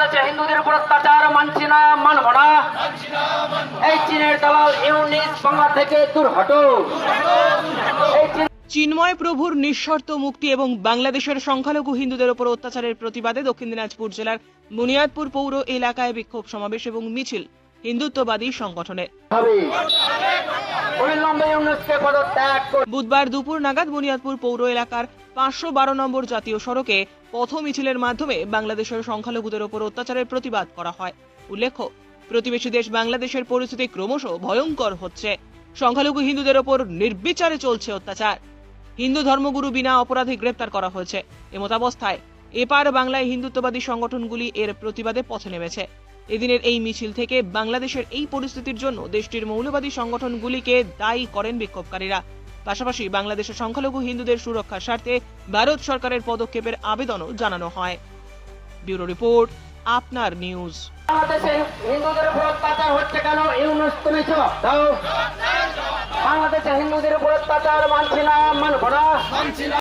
বাংলাদেশে হিন্দুদের উপর অত্যাচার, মানছি না, মানব না। এই চীনের দালাল ইউনিস বাংলা থেকে দূর হটো চিন্ময় প্রভুর নিঃশর্ত মুক্তি এবং বাংলাদেশের সংখ্যালঘু হিন্দুদের ওপর অত্যাচারের প্রতিবাদে দক্ষিণ দিনাজপুর জেলার বুনিয়াদপুর পৌর এলাকায় বিক্ষোভ সমাবেশ এবং মিছিল। হিন্দুত্ববাদী সংগঠনের। বুধবার দুপুর নাগাদ বুনিয়াদপুর পৌর এলাকার পাঁচশো বারো নম্বর জাতীয় সড়কে পথ মিছিলের মাধ্যমে বাংলাদেশের সংখ্যালঘুদের ওপর অত্যাচারের প্রতিবাদ করা হয়। উল্লেখ্য প্রতিবেশী দেশ বাংলাদেশের পরিস্থিতি ক্রমশ ভয়ঙ্কর হচ্ছে। সংখ্যালঘু হিন্দুদের ওপর নির্বিচারে চলছে অত্যাচার। হিন্দু ধর্মগুরু বিনা অপরাধে গ্রেপ্তার করা হয়েছে। এমতাবস্থায় এপার বাংলায় হিন্দুত্ববাদী সংগঠনগুলি এর প্রতিবাদে পথে নেমেছে। এদিনের এই মিছিল থেকে বাংলাদেশের এই পরিস্থিতির জন্য দেশটির মৌলবাদী সংগঠনগুলিকে দায়ী করেন বিক্ষোভকারীরা। পাশাপাশি বাংলাদেশের সংখ্যালঘু হিন্দুদের সুরক্ষার স্বার্থে ভারত সরকারের পদক্ষেপের আবেদনও জানানো হয়। ব্যুরো রিপোর্ট, আপনার নিউজ। বাংলাদেশে হিন্দুদের উপর অত্যাচার হচ্ছে কেন? হিন্দুদের উপর অত্যাচার মানছি না, মানব না।